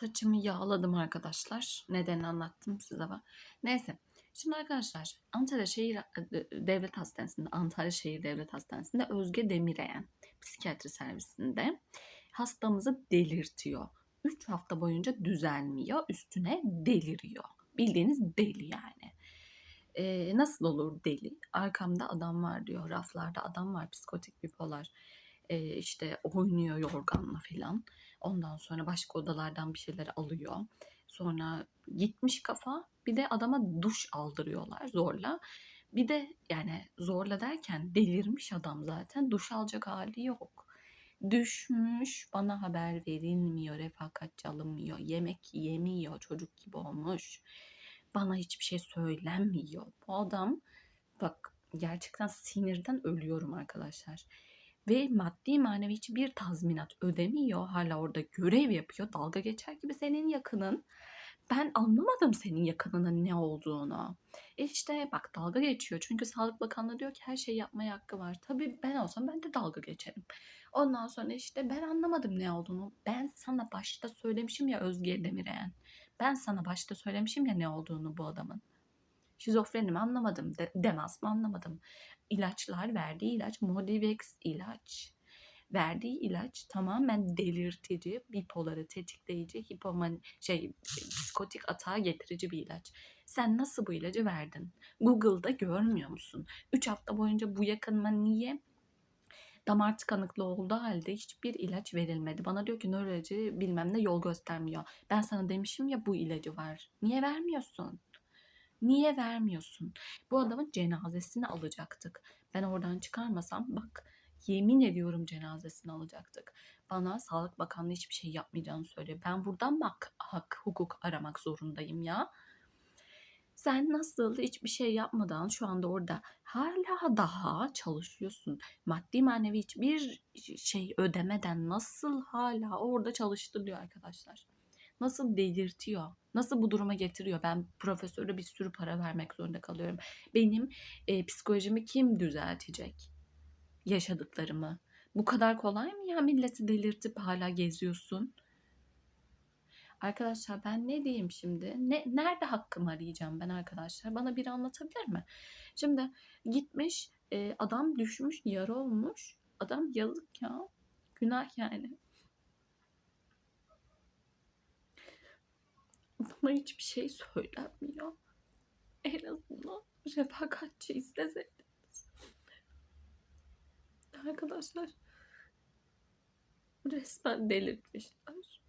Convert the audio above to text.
Saçımı yağladım arkadaşlar. Nedenini anlattım size bak. Neyse. Şimdi arkadaşlar Antalya Şehir e, Devlet Hastanesi'nde, Antalya Şehir Devlet Hastanesi'nde Özge Demireyen psikiyatri servisinde hastamızı delirtiyor. 3 hafta boyunca düzelmiyor. Üstüne deliriyor. Bildiğiniz deli yani. Ee, nasıl olur deli? Arkamda adam var diyor. Raflarda adam var. Psikotik bipolar. Ee, işte oynuyor yorganla filan. Ondan sonra başka odalardan bir şeyler alıyor. Sonra gitmiş kafa. Bir de adama duş aldırıyorlar zorla. Bir de yani zorla derken delirmiş adam zaten. Duş alacak hali yok. Düşmüş, bana haber verilmiyor, refakatçi alınmıyor, yemek yemiyor, çocuk gibi olmuş. Bana hiçbir şey söylenmiyor. Bu adam bak gerçekten sinirden ölüyorum arkadaşlar. Ve maddi manevi hiçbir tazminat ödemiyor. Hala orada görev yapıyor. Dalga geçer gibi senin yakının. Ben anlamadım senin yakınının ne olduğunu. E işte bak dalga geçiyor. Çünkü Sağlık Bakanlığı diyor ki her şeyi yapmaya hakkı var. Tabii ben olsam ben de dalga geçerim. Ondan sonra işte ben anlamadım ne olduğunu. Ben sana başta söylemişim ya Özge Demireyen. Ben sana başta söylemişim ya ne olduğunu bu adamın. Şizofreni mi anlamadım. De, demans mı anlamadım. İlaçlar verdiği ilaç Modivex ilaç. Verdiği ilaç tamamen delirtici, bipoları tetikleyici, hipoman şey psikotik atağa getirici bir ilaç. Sen nasıl bu ilacı verdin? Google'da görmüyor musun? 3 hafta boyunca bu yakınma niye damar tıkanıklığı olduğu halde hiçbir ilaç verilmedi. Bana diyor ki nöroloji bilmem ne yol göstermiyor. Ben sana demişim ya bu ilacı var. Niye vermiyorsun? Niye vermiyorsun? Bu adamın cenazesini alacaktık. Ben oradan çıkarmasam bak yemin ediyorum cenazesini alacaktık. Bana Sağlık Bakanlığı hiçbir şey yapmayacağını söylüyor. Ben buradan bak hak, hukuk aramak zorundayım ya. Sen nasıl hiçbir şey yapmadan şu anda orada hala daha çalışıyorsun. Maddi manevi hiçbir şey ödemeden nasıl hala orada çalıştı diyor arkadaşlar. Nasıl delirtiyor? Nasıl bu duruma getiriyor? Ben profesöre bir sürü para vermek zorunda kalıyorum. Benim e, psikolojimi kim düzeltecek? Yaşadıklarımı. Bu kadar kolay mı ya milleti delirtip hala geziyorsun? Arkadaşlar ben ne diyeyim şimdi? Ne, nerede hakkımı arayacağım ben arkadaşlar? Bana biri anlatabilir mi? Şimdi gitmiş e, adam düşmüş yara olmuş. Adam yazık ya. Günah yani. Bana hiçbir şey söylenmiyor. En azından refakatçi isteseydiniz. Arkadaşlar resmen delirtmişler.